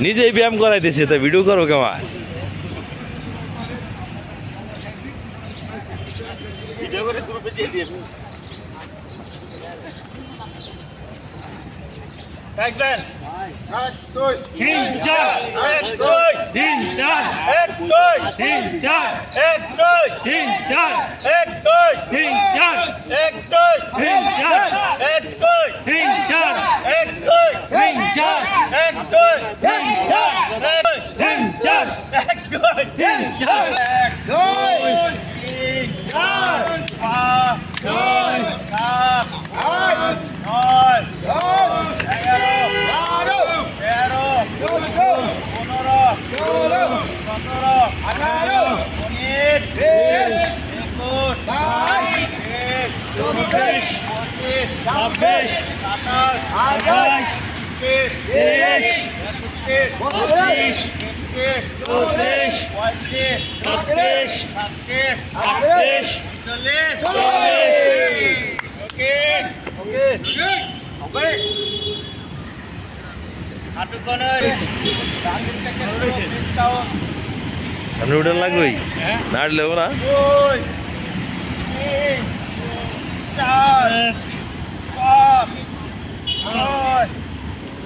নিজেই ব্যায়াম করাইতেছে তা ভিডিও করো কেমন? দেখবেন এক দুই। তিন চার। এক দুই। তিন চার। এক Beş. Beş. Beş. Beş. Beş. Beş. তেইশ তেইশ একত্রিশ বত্রিশ তেত্রিশ চৌত্রিশ পঁয়ত্রিশ ছত্রিশ সাতত্রিশ আটত্রিশ চল্লিশ চল্লিশ ওকে ওকে ওকে হাঁটু কোণে সামনে উঠান লাগবেই নাড়লে হবে না চার পাঁচ ছয়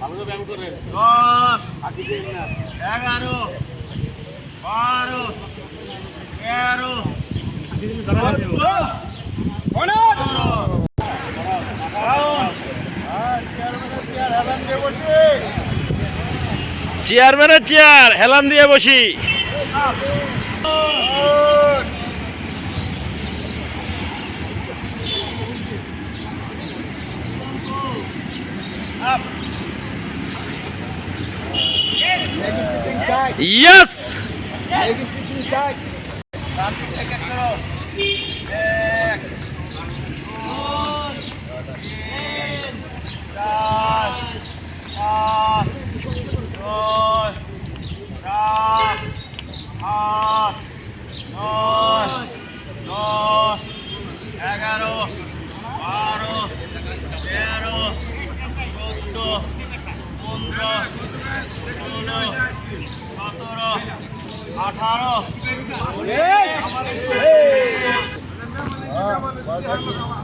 ভালো করে ব্যায়াম করবেন দশ এগারো বারো তেরো চেয়ারম্যানের চেয়ার হেলান দিয়ে বসি। Up. Yes! yes. yes. yes. yes. yes. Yes! Yes! Yes!